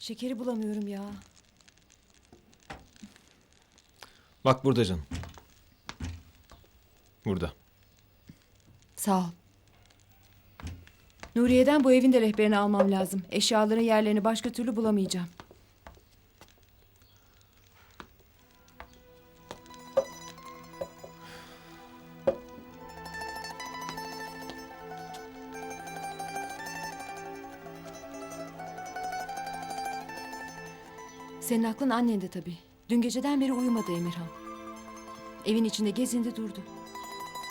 Şekeri bulamıyorum ya. Bak burada canım. Burada. Sağ ol. Nuriye'den bu evin de rehberini almam lazım. Eşyaların yerlerini başka türlü bulamayacağım. Senin aklın annende tabii. Dün geceden beri uyumadı Emirhan. Evin içinde gezindi durdu.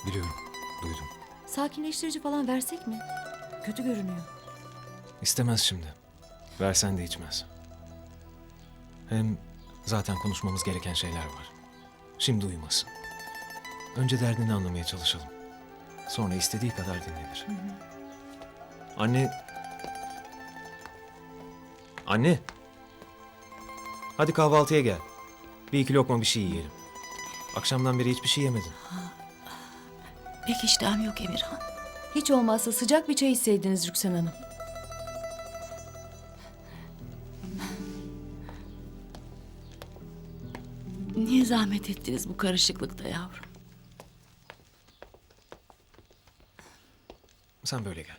Biliyorum. Duydum. Sakinleştirici falan versek mi? Kötü görünüyor. İstemez şimdi. Versen de içmez. Hem zaten konuşmamız gereken şeyler var. Şimdi uyumasın. Önce derdini anlamaya çalışalım. Sonra istediği kadar dinlenir. Anne... Anne! Hadi kahvaltıya gel. Bir iki lokma bir şey yiyelim. Akşamdan beri hiçbir şey yemedin. Pek iştahım yok Emirhan. Hiç olmazsa sıcak bir çay içseydiniz Rüksan Hanım. Niye zahmet ettiniz bu karışıklıkta yavrum? Sen böyle gel.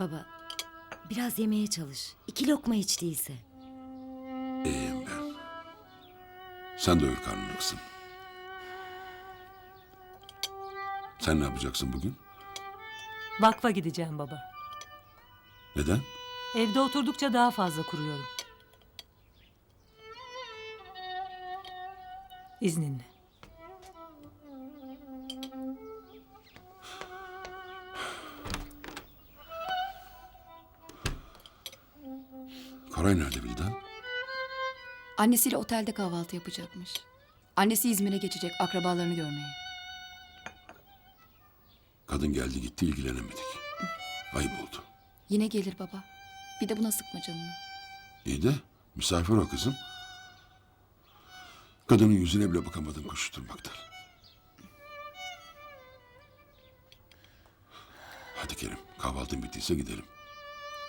Baba, biraz yemeye çalış. İki lokma hiç değilse. İyiyim ben. Sen doyur karnını kızım. Sen ne yapacaksın bugün? Vakfa gideceğim baba. Neden? Evde oturdukça daha fazla kuruyorum. İzninle. Koray nerede Vildan? Annesiyle otelde kahvaltı yapacakmış. Annesi İzmir'e geçecek akrabalarını görmeye. Kadın geldi gitti ilgilenemedik. Ayıp oldu. Yine gelir baba. Bir de buna sıkma canını. İyi de misafir o kızım. Kadının yüzüne bile bakamadım koşturmaktan. Hadi Kerim kahvaltın bittiyse gidelim.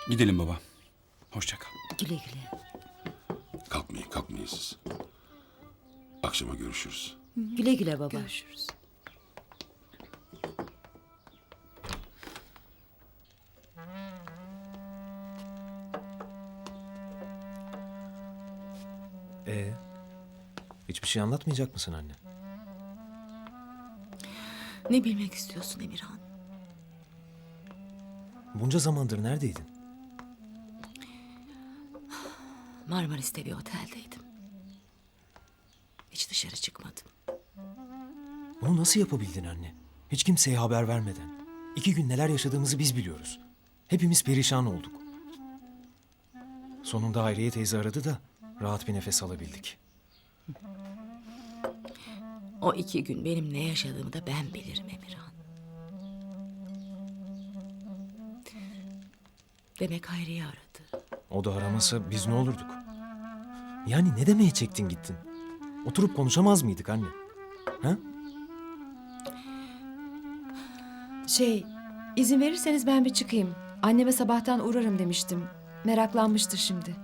Gidelim baba. Hoşça kal. Güle güle. Kalkmayın kalkmayın siz. Akşama görüşürüz. Güle güle baba. Görüşürüz. Ee, hiçbir şey anlatmayacak mısın anne? Ne bilmek istiyorsun Emirhan? Bunca zamandır neredeydin? Marmaris'te bir oteldeydim. Hiç dışarı çıkmadım. Bunu nasıl yapabildin anne? Hiç kimseye haber vermeden. İki gün neler yaşadığımızı biz biliyoruz. Hepimiz perişan olduk. Sonunda Hayriye teyze aradı da rahat bir nefes alabildik. O iki gün benim ne yaşadığımı da ben bilirim Emirhan. Demek Hayriye aradı. O da aramasa biz ne olurduk? Yani ne demeye çektin gittin? Oturup konuşamaz mıydık anne? Ha? Şey, izin verirseniz ben bir çıkayım. Anneme sabahtan uğrarım demiştim. Meraklanmıştır şimdi.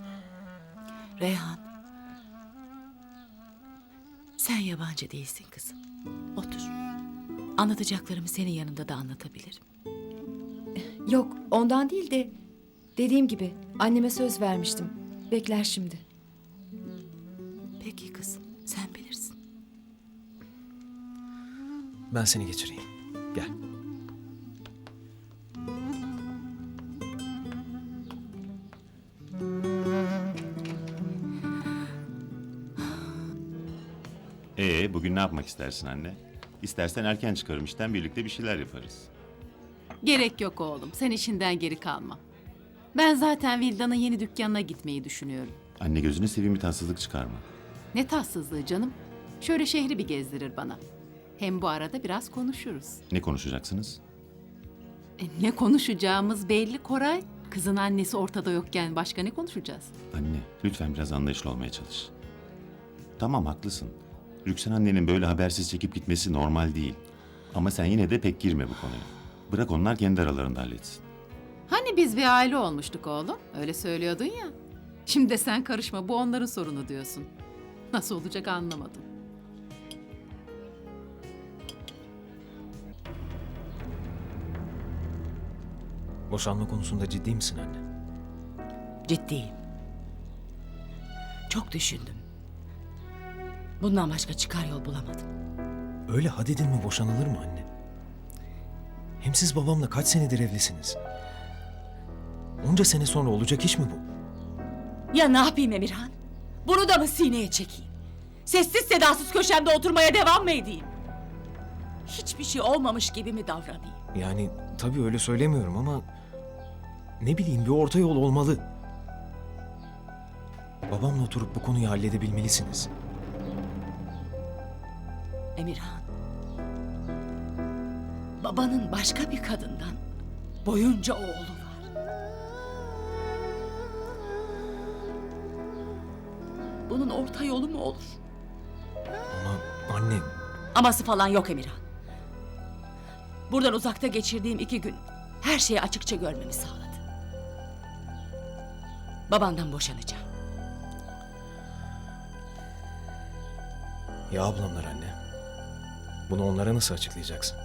Reyhan. Sen yabancı değilsin kızım. Otur. Anlatacaklarımı senin yanında da anlatabilirim. Yok, ondan değil de dediğim gibi anneme söz vermiştim. Bekler şimdi. Peki kızım, sen bilirsin. Ben seni geçireyim. Gel. Ee, bugün ne yapmak istersin anne? İstersen erken çıkarım işten birlikte bir şeyler yaparız. Gerek yok oğlum. Sen işinden geri kalma. Ben zaten Vilda'nın yeni dükkanına gitmeyi düşünüyorum. Anne gözünü seveyim bir tatsızlık çıkarma. Ne tatsızlığı canım. Şöyle şehri bir gezdirir bana. Hem bu arada biraz konuşuruz. Ne konuşacaksınız? E, ne konuşacağımız belli Koray. Kızın annesi ortada yokken başka ne konuşacağız? Anne, lütfen biraz anlayışlı olmaya çalış. Tamam haklısın. Rüksan annenin böyle habersiz çekip gitmesi normal değil. Ama sen yine de pek girme bu konuya. Bırak onlar kendi aralarında halletsin. Hani biz bir aile olmuştuk oğlum? Öyle söylüyordun ya. Şimdi de sen karışma bu onların sorunu diyorsun. Nasıl olacak anlamadım. Boşanma konusunda ciddi misin anne? Ciddiyim. Çok düşündüm. Bundan başka çıkar yol bulamadım. Öyle hadedin mi boşanılır mı anne? Hem siz babamla kaç senedir evlisiniz? Onca sene sonra olacak iş mi bu? Ya ne yapayım Emirhan? Bunu da mı sineye çekeyim? Sessiz sedasız köşemde oturmaya devam mı edeyim? Hiçbir şey olmamış gibi mi davranayım? Yani tabii öyle söylemiyorum ama... Ne bileyim bir orta yol olmalı. Babamla oturup bu konuyu halledebilmelisiniz. Emirhan. Babanın başka bir kadından boyunca oğlu Bunun orta yolu mu olur? Ama anne Aması falan yok Emirhan. Buradan uzakta geçirdiğim iki gün her şeyi açıkça görmemi sağladı. Babandan boşanacağım. ya ablamlar anne. Bunu onlara nasıl açıklayacaksın?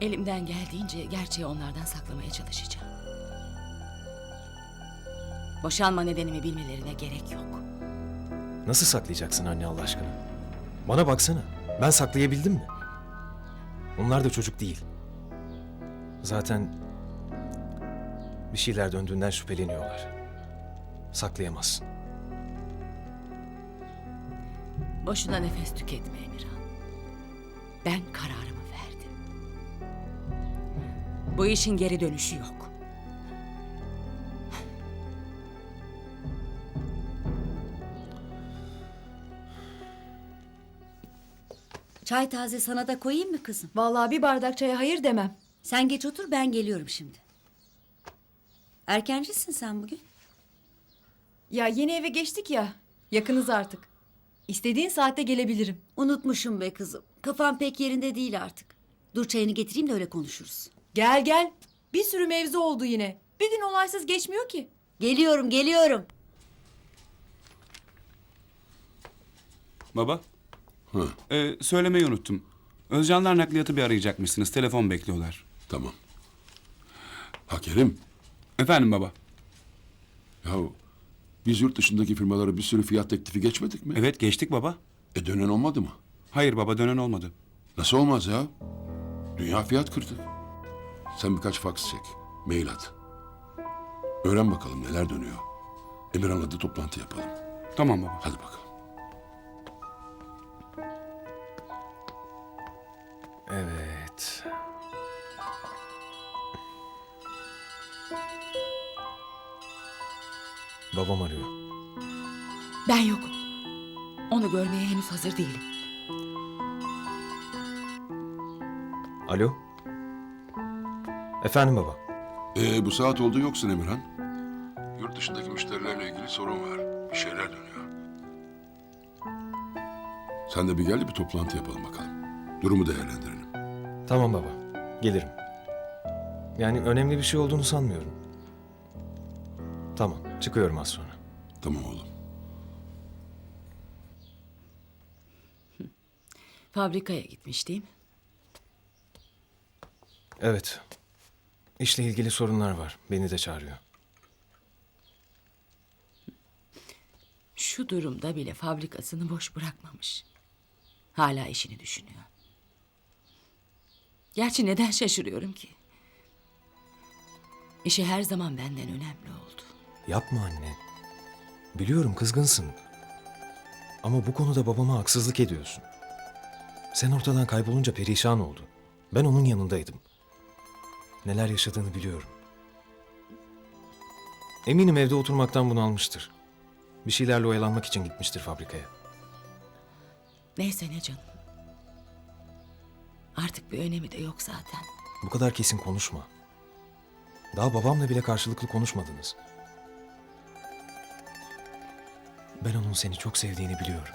Elimden geldiğince gerçeği onlardan saklamaya çalışacağım. Boşanma nedenimi bilmelerine gerek yok. Nasıl saklayacaksın anne Allah aşkına? Bana baksana. Ben saklayabildim mi? Onlar da çocuk değil. Zaten bir şeyler döndüğünden şüpheleniyorlar. Saklayamazsın. Boşuna nefes tüketme Emirhan. Ben kararımı verdim. Bu işin geri dönüşü yok. Çay taze sana da koyayım mı kızım? Vallahi bir bardak çaya hayır demem. Sen geç otur ben geliyorum şimdi. Erkencisin sen bugün. Ya yeni eve geçtik ya. Yakınız artık. İstediğin saatte gelebilirim. Unutmuşum be kızım. Kafam pek yerinde değil artık. Dur çayını getireyim de öyle konuşuruz. Gel gel. Bir sürü mevzu oldu yine. Bir gün olaysız geçmiyor ki. Geliyorum geliyorum. Baba, Hı, e, söylemeyi unuttum. Özcanlar nakliyatı bir arayacakmışsınız. Telefon bekliyorlar. tamam. Ha Kerim, Efendim baba. yahu biz yurt dışındaki firmalara bir sürü fiyat teklifi geçmedik mi? Evet geçtik baba. E dönen olmadı mı? Hayır baba dönen olmadı. Nasıl olmaz ya? Dünya fiyat kırdı. Sen birkaç faks çek, mail at. Öğren bakalım neler dönüyor. Emirhan'la da toplantı yapalım. Tamam baba. Hadi bakalım. Babam arıyor. Ben yokum. Onu görmeye henüz hazır değilim. Alo? Efendim baba. Ee, bu saat oldu yoksun Emirhan. Yurt dışındaki müşterilerle ilgili sorun var. Bir şeyler dönüyor. Sen de bir gel de bir toplantı yapalım bakalım. Durumu değerlendirelim. Tamam baba. Gelirim. Yani önemli bir şey olduğunu sanmıyorum. Tamam. Çıkıyorum az sonra. Tamam oğlum. Fabrikaya gitmiş değil mi? Evet. İşle ilgili sorunlar var. Beni de çağırıyor. Şu durumda bile fabrikasını boş bırakmamış. Hala işini düşünüyor. Gerçi neden şaşırıyorum ki? İşi her zaman benden önemli oldu. Yapma anne. Biliyorum kızgınsın. Ama bu konuda babama haksızlık ediyorsun. Sen ortadan kaybolunca perişan oldu. Ben onun yanındaydım. Neler yaşadığını biliyorum. Eminim evde oturmaktan bunalmıştır. Bir şeylerle oyalanmak için gitmiştir fabrikaya. Neyse ne canım. Artık bir önemi de yok zaten. Bu kadar kesin konuşma. Daha babamla bile karşılıklı konuşmadınız. Ben onun seni çok sevdiğini biliyorum.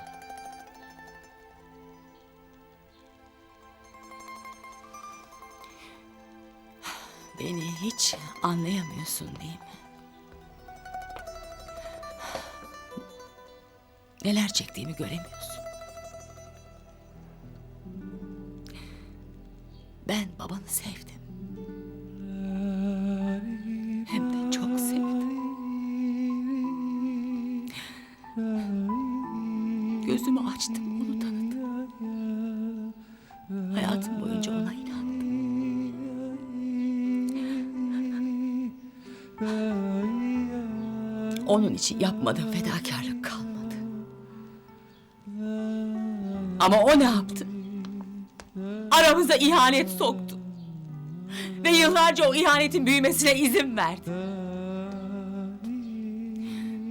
Beni hiç anlayamıyorsun değil mi? Neler çektiğimi göremiyorsun. Ben babanı sevdim. Onun için yapmadığım fedakarlık kalmadı. Ama o ne yaptı? Aramıza ihanet soktu. Ve yıllarca o ihanetin büyümesine izin verdi.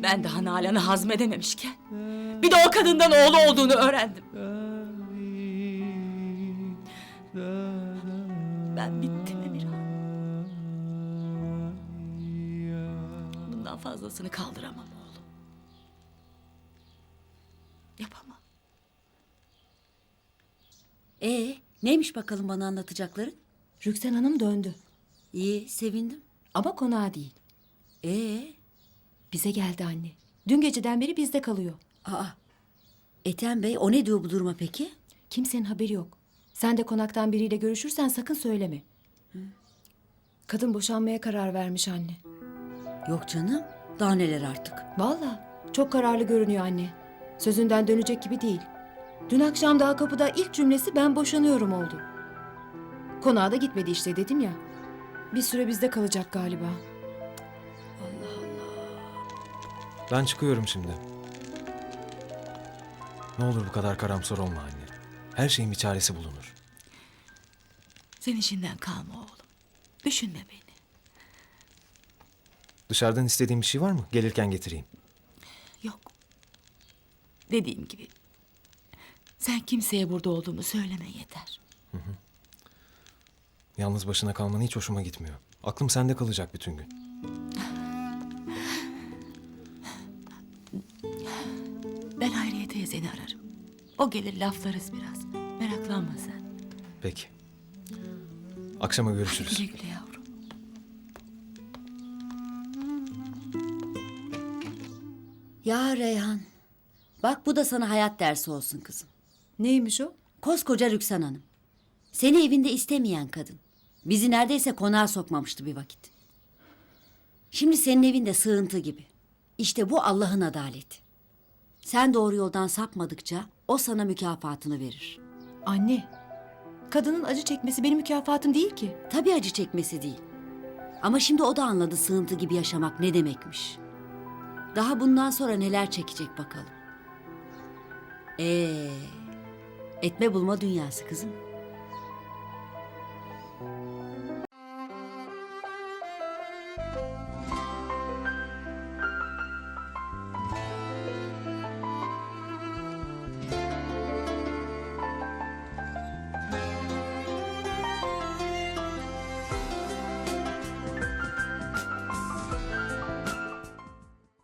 Ben daha Nalan'ı hazmedememişken bir de o kadından oğlu olduğunu öğrendim. Ben bittim Emirhan. Fazlasını kaldıramam oğlum. Yapamam. Ee, neymiş bakalım bana anlatacakların? Rüksen Hanım döndü. İyi, sevindim. Ama konağa değil. Ee, Bize geldi anne. Dün geceden beri bizde kalıyor. aa. Ethem Bey o ne diyor bu duruma peki? Kimsenin haberi yok. Sen de konaktan biriyle görüşürsen sakın söyleme. Kadın boşanmaya karar vermiş anne. Yok canım, daha neler artık. Vallahi çok kararlı görünüyor anne. Sözünden dönecek gibi değil. Dün akşam daha kapıda ilk cümlesi ben boşanıyorum oldu. Konağa da gitmedi işte dedim ya. Bir süre bizde kalacak galiba. Ben çıkıyorum şimdi. Ne olur bu kadar karamsar olma anne. Her şeyin bir çaresi bulunur. Sen işinden kalma oğlum. Düşünme beni. Dışarıdan istediğin bir şey var mı? Gelirken getireyim. Yok. Dediğim gibi. Sen kimseye burada olduğumu söyleme yeter. Yalnız başına kalman hiç hoşuma gitmiyor. Aklım sende kalacak bütün gün. Ben Hayriye teyzeni ararım. O gelir laflarız biraz. Meraklanma sen. Peki. Akşama görüşürüz. Güle güle yavrum. Ya Reyhan, bak bu da sana hayat dersi olsun kızım. Neymiş o? Koskoca Rüksan Hanım. Seni evinde istemeyen kadın. Bizi neredeyse konağa sokmamıştı bir vakit. Şimdi senin evinde sığıntı gibi. İşte bu Allah'ın adaleti. Sen doğru yoldan sapmadıkça o sana mükafatını verir. Anne. Kadının acı çekmesi benim mükafatım değil ki. Tabii acı çekmesi değil. Ama şimdi o da anladı sığıntı gibi yaşamak ne demekmiş. Daha bundan sonra neler çekecek bakalım. Ee, etme bulma dünyası kızım.